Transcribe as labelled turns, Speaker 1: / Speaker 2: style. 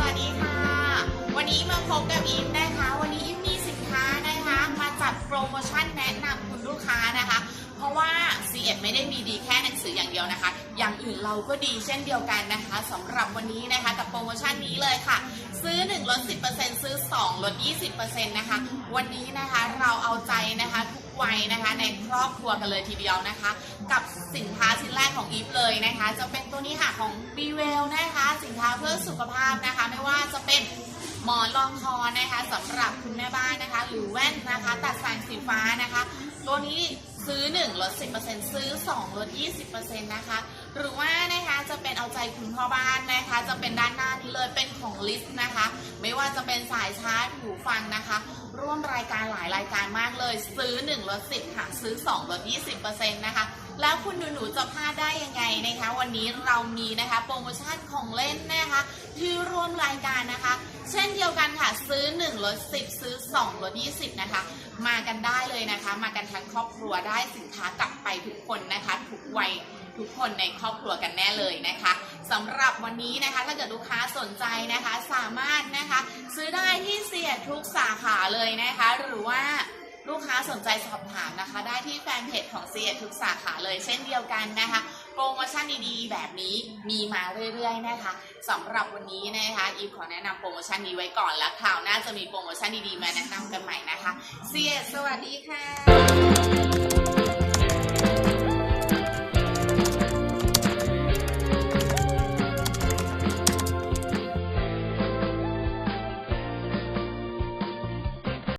Speaker 1: สวัสดีค่ะ วันนี้มาพบกับอิน ยดไม่ได้มีดีแค่หนังสืออย่างเดียวนะคะ อย่างอื่นเราก็ดีเช่นเดียวกันนะคะสำหรับวันนี้นะคะกับโปรโมชั่นนี้เลยค่ะ ซื้อ 1 ลด 10%ซื้อ 2 ลด 20%นะคะ วันนี้นะคะเราเอาใจนะคะทุกวัยนะคะในครอบครัวกันเลยทีเดียวนะคะ กับสินค้าชิ้นแรกของอีฟเลยนะคะ จะเป็นตัวนี้ค่ะของ b w e l l นะคะ สินค้าเพื่อสุขภาพนะคะ ไม่ว่าจะเป็น หมอนรองคอนะคะสำหรับคุณแม่บ้านนะคะ หรือแว่นนะคะตัดสายสีฟ้านะคะ ตัวนี้ซื้อ 1 ลด 10%ซื้อ 2 ลด 20%นะคะ หรือว่านะคะจะเป็นเอาใจคุณพ่อบ้านนะคะ จะเป็นด้านหน้านี้เลยเป็นของลิสต์นะคะ ไม่ว่าจะเป็นสายชาร์จหูฟังนะคะ ร่วมรายการหลายรายการมากเลย ซื้อ 1 ลด 10ค่ะซื้อ 2 ลด 20%นะคะ แล้วคุณหนูหนูๆจะพลาดได้ยังไงนะคะ วันนี้เรามีนะคะโปรโมชั่นของเล่น ที่ร่วมรายการนะคะ เช่นเดียวกันค่ะซื้อ1ลด10 ซื้อ2ลด20 นะคะ มากันได้เลยนะคะ มากันทั้งครอบครัวได้สินค้ากลับไปทุกคนนะคะ ทุกวัยทุกคนในครอบครัวกันแน่เลยนะคะสำหรับวันนี้นะคะถ้าเกิดลูกค้าสนใจนะคะ สามารถนะคะ ซื้อได้ที่เสียทุกสาขาเลยนะคะ หรือว่าลูกค้าสนใจสอบถามนะคะ ได้ที่แฟนเพจของเสียทุกสาขาเลยเช่นเดียวกันนะคะ โปรโมชั่นดีๆ แบบนี้มีมาเรื่อยๆนะคะสำหรับวันนี้นะคะอีฟขอแนะนำโปรโมชั่นนี้ไว้ก่อนแล้วคราวหน้าจะมีโปรโมชั่นดีๆมาแนะนำกันใหม่นะคะเสียสวัสดีค่ะ